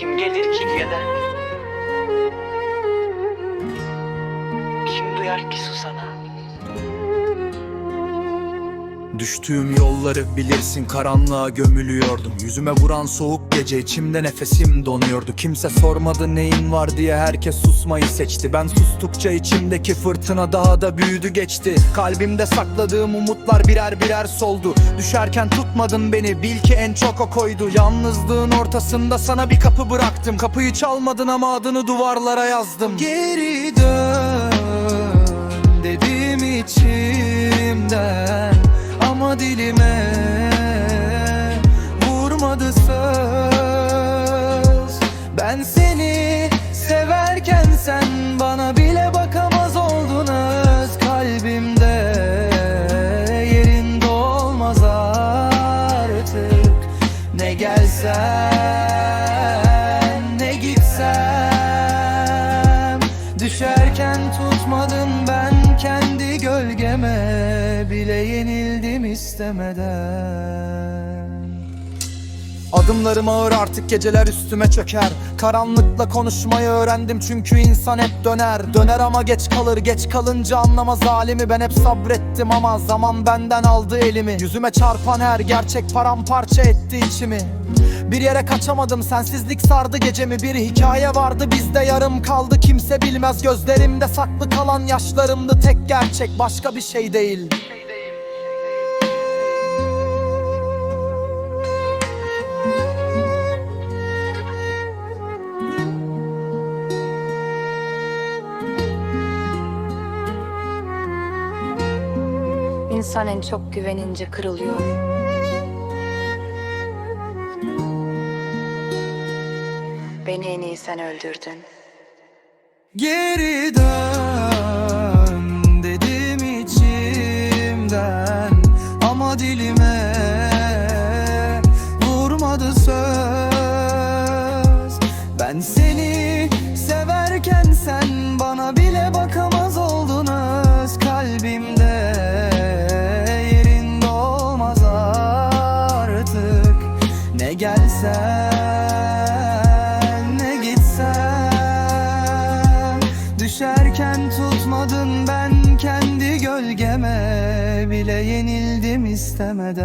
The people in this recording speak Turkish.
gelir ki gene Kim duyar ki susana Düştüğüm yolları bilirsin karanlığa gömülüyordum. Yüzüme vuran soğuk gece içimde nefesim donuyordu. Kimse sormadı neyin var diye herkes susmayı seçti. Ben sustukça içimdeki fırtına daha da büyüdü geçti. Kalbimde sakladığım umutlar birer birer soldu. Düşerken tutmadın beni bil ki en çok o koydu. Yalnızlığın ortasında sana bir kapı bıraktım. Kapıyı çalmadın ama adını duvarlara yazdım. Geri dön dedim içimden sen bana bile bakamaz oldun öz Kalbimde. Yerinde olmaz artık. Ne gelsen ne gitsem. Düşerken tutmadım ben kendi gölgeme. Bile yenildim istemeden Adımlarım ağır artık geceler üstüme çöker. Karanlıkla konuşmayı öğrendim çünkü insan hep döner. Döner ama geç kalır geç kalınca anlamaz halimi. Ben hep sabrettim ama zaman benden aldı elimi. Yüzüme çarpan her gerçek paramparça etti içimi. Bir yere kaçamadım sensizlik sardı gecemi. Bir hikaye vardı bizde yarım kaldı. Kimse bilmez Gözlerimde saklı kalan yaşlarımdı. Tek gerçek başka bir şey değil İnsan en çok güvenince kırılıyor. Beni en iyi sen öldürdün. Geri dön dedim içimden Ama dilime vurmadı söz Ben seni severken sen bana bile bakamaz tutmadın ben kendi gölgeme Bile yenildim istemeden